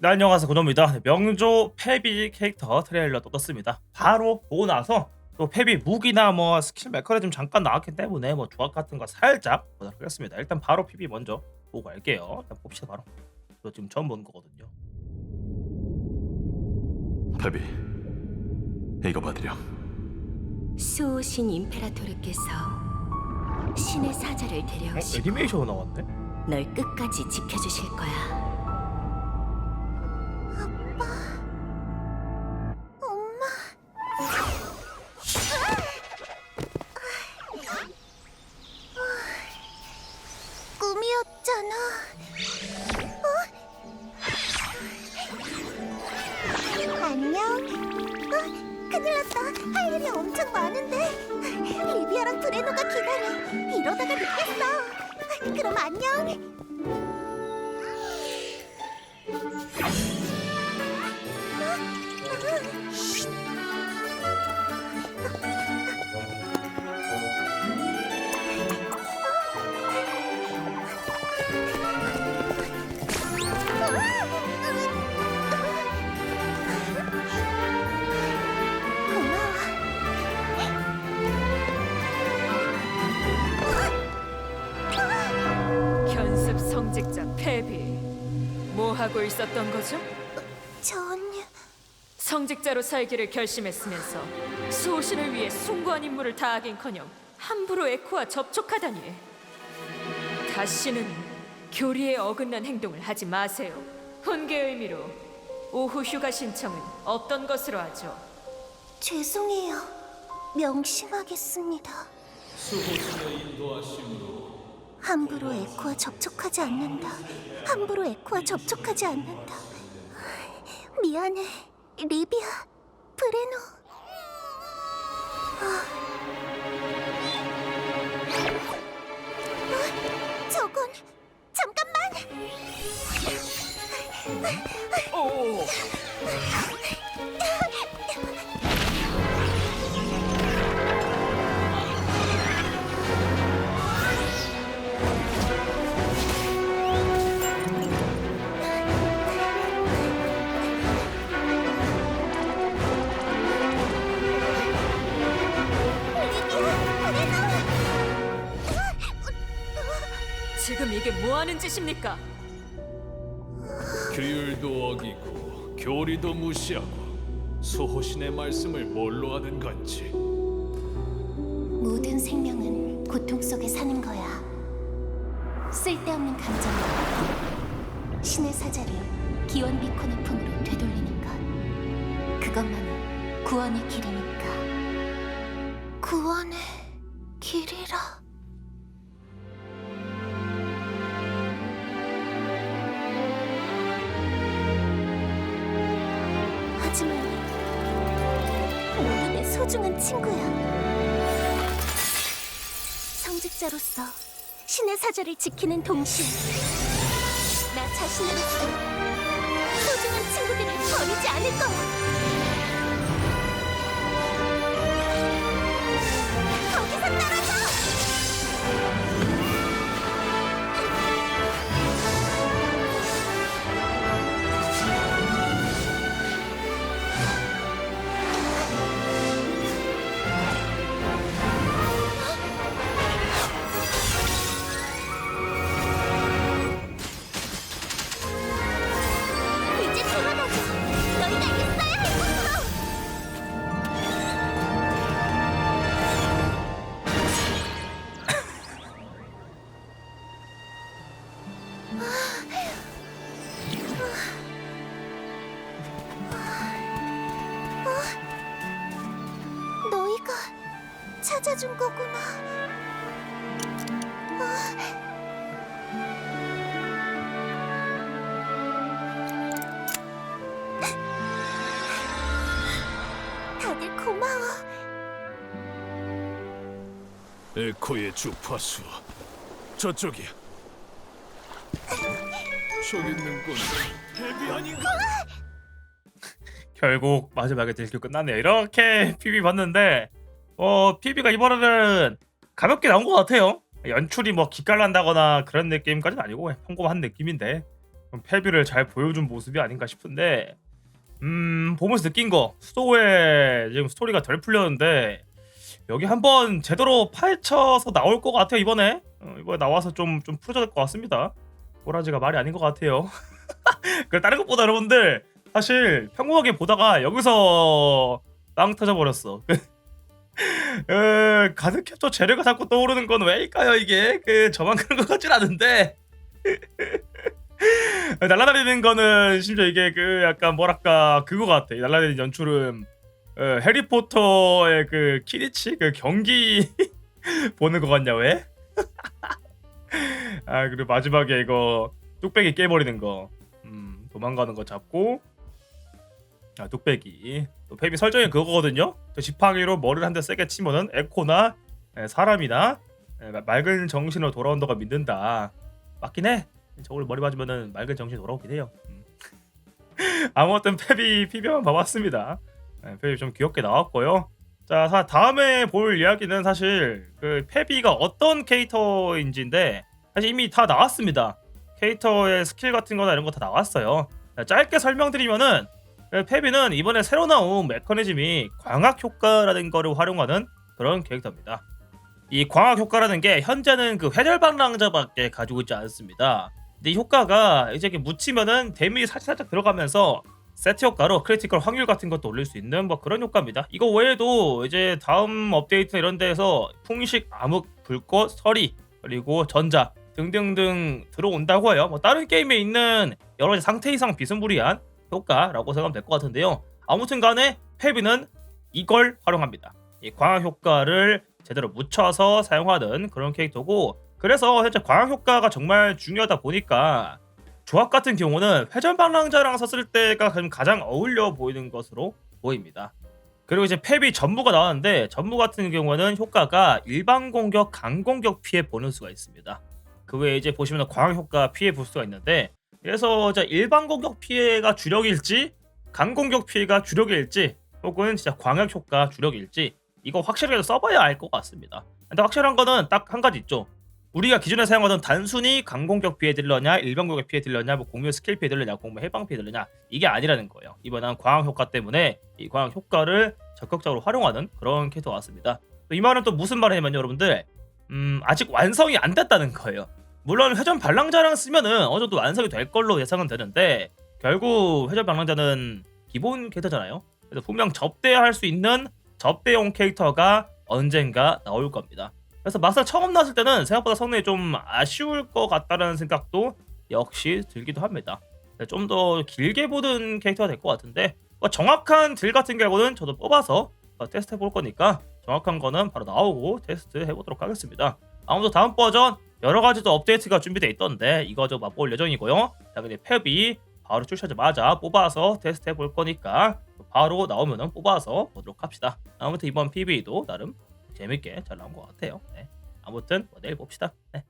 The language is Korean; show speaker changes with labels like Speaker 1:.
Speaker 1: 네, 안녕하세요 고노입니다 명조 페비 캐릭터 트레일러 또 떴습니다 바로 보고 나서 또 페비 무기나 뭐 스킬 메커리 좀 잠깐 나왔기 때문에 뭐 조합 같은 거 살짝 보도록 하겠습니다 일단 바로 페비 먼저 보고 갈게요 일단 봅시다 바로 저 지금 처음 보는 거거든요
Speaker 2: 페비 이거 받으렴
Speaker 3: 수호신 임페라토르께서 신의 사자를
Speaker 1: 어?
Speaker 3: 데려오시고
Speaker 1: 애니메이션 나왔네?
Speaker 3: 널 끝까지 지켜주실 거야.
Speaker 4: 안녕. 어? 큰일 났다. 할 일이 엄청 많은데. 리비아랑 브레노가 기다려. 이러다가 늦겠어. 그럼 안녕.
Speaker 5: 페비 뭐 하고 있었던 거죠?
Speaker 4: 전
Speaker 5: 성직자로 살기를 결심했으면서 수호신을 위해 숭고한 임무를 다하긴커녕 함부로 에코와 접촉하다니 다시는 교리에 어긋난 행동을 하지 마세요 훈계 의미로 오후 휴가 신청은 어떤 것으로 하죠?
Speaker 4: 죄송해요. 명심하겠습니다. 함부로 에코와 접촉하지 않는다. 함부로 에코와 접촉하지 않는다. 미안해, 리비아, 브레노. 아.
Speaker 5: 지금 이게 뭐 하는 짓입니까?
Speaker 6: 규율도 어기고 교리도 무시하고 수호신의 말씀을 뭘로 하는 건지
Speaker 4: 모든 생명은 고통 속에 사는 거야. 쓸데없는 감정을 신의 사자를 기원 비콘의 품으로 되돌리는 것. 그것만이 구원의 길이니까. 구원의 길이라. 하지만 모두 내 소중한 친구야. 성직자로서 신의 사자를 지키는 동시에 나 자신으로서 소중한 친구들을 버리지 않을 거야. 찾아준 거구나. 다들 고마워.
Speaker 6: 에코의 주파수 저쪽이야 저기 있는 건 페비 아닌가?
Speaker 1: 결국 마지막에 딜교 끝났네요 이렇게 PB 봤는데 어 PB가 이번에는 가볍게 나온 것 같아요. 연출이 뭐 기깔난다거나 그런 느낌까지는 아니고 평범한 느낌인데 패비를 잘 보여준 모습이 아닌가 싶은데 음 보면서 느낀 거 수도에 지금 스토리가 덜 풀렸는데 여기 한번 제대로 파헤쳐서 나올 것 같아요 이번에. 어, 이번에 나와서 좀 좀 풀어줘야 될 것 같습니다. 꼬라지가 말이 아닌 것 같아요. 그 다른 것보다 여러분들 사실 평범하게 보다가 여기서 빵 터져버렸어 어, 가득 캡처 재료가 자꾸 떠오르는 건 왜일까요 이게? 그 저만 그런 것 같진 않은데. 날아다니는 거는 심지어 이게 그 약간 뭐랄까 그거 같아. 이 날아다니는 연출은 어, 해리포터의 그 키리치? 그 경기 보는 것 같냐 왜? 아 그리고 마지막에 이거 뚝배기 깨버리는 거. 음, 도망가는 거 잡고 아 뚝배기. 또 페비 설정이 그거거든요. 저 지팡이로 머리를 한 대 세게 치면은 에코나 에, 사람이나 에, 마- 맑은 정신으로 돌아온다고 믿는다. 맞긴 해. 저걸 머리 맞으면은 맑은 정신이 돌아오긴 해요. 음. 아무튼 페비 피비만 봐봤습니다. 네, 페비 좀 귀엽게 나왔고요. 자 사- 다음에 볼 이야기는 사실 그 페비가 어떤 캐릭터인지인데 사실 이미 다 나왔습니다. 캐릭터의 스킬 같은 거나 이런 거 다 나왔어요. 자, 짧게 설명드리면은 그 페비는 이번에 새로 나온 메커니즘이 광학 효과라는 거를 활용하는 그런 캐릭터입니다. 이 광학 효과라는 게 현재는 그 회절 방랑자밖에 가지고 있지 않습니다. 근데 이 효과가 이제 이렇게 묻히면은 데미지 살짝 살짝 들어가면서 세트 효과로 크리티컬 확률 같은 것도 올릴 수 있는 뭐 그런 효과입니다. 이거 외에도 이제 다음 업데이트 이런 데에서 풍식, 암흑, 불꽃, 서리 그리고 전자 등등등 들어온다고 해요. 뭐 다른 게임에 있는 여러 가지 상태 이상 비스무리한 효과라고 생각하면 될 것 같은데요. 아무튼 간에 페비는 이걸 활용합니다. 이 광학 효과를 제대로 묻혀서 사용하는 그런 캐릭터고 그래서 현재 광학 효과가 정말 중요하다 보니까 조합 같은 경우는 회전방랑자랑 썼을 때가 좀 가장 어울려 보이는 것으로 보입니다. 그리고 이제 펩이 전무가 나왔는데 전무 같은 경우는 효과가 일반 공격, 강 공격 피해 보는 수가 있습니다. 그 외에 이제 보시면 광학 효과 피해 볼 수가 있는데 그래서 자 일반 공격 피해가 주력일지 강공격 피해가 주력일지 혹은 진짜 광역 효과 주력일지 이거 확실하게 써봐야 알 것 같습니다. 근데 확실한 거는 딱 한 가지 있죠. 우리가 기존에 사용하던 단순히 강공격 피해 딜러냐 일반 공격 피해 딜러냐 뭐 공유 스킬 피해 딜러냐 공무 해방 피해 딜러냐 이게 아니라는 거예요. 이번엔 광학 효과 때문에 이 광학 효과를 적극적으로 활용하는 그런 캐릭터가 왔습니다. 또이 말은 또 무슨 말이냐면 여러분들 음, 아직 완성이 안 됐다는 거예요. 물론 회전 발랑자랑 쓰면은 어느 정도 완성이 될 걸로 예상은 되는데 결국 회전 발랑자는 기본 캐릭터잖아요. 그래서 분명 접대할 수 있는 접대용 캐릭터가 언젠가 나올 겁니다. 그래서 막상 처음 나왔을 때는 생각보다 성능이 좀 아쉬울 것 같다는 생각도 역시 들기도 합니다. 좀 더 길게 보던 캐릭터가 될 것 같은데 뭐 정확한 딜 같은 경우는 저도 뽑아서 어, 테스트 해볼 거니까 정확한 거는 바로 나오고 테스트 해보도록 하겠습니다. 아무튼 다음 버전 여러 가지 또 업데이트가 준비돼 있던데 이거 좀 맛볼 예정이고요. 당연히 탭이 바로 출시하자마자 뽑아서 테스트 해 볼 거니까 바로 나오면은 뽑아서 보도록 합시다. 아무튼 이번 PB도 나름 재밌게 잘 나온 것 같아요. 네. 아무튼 뭐 내일 봅시다. 네.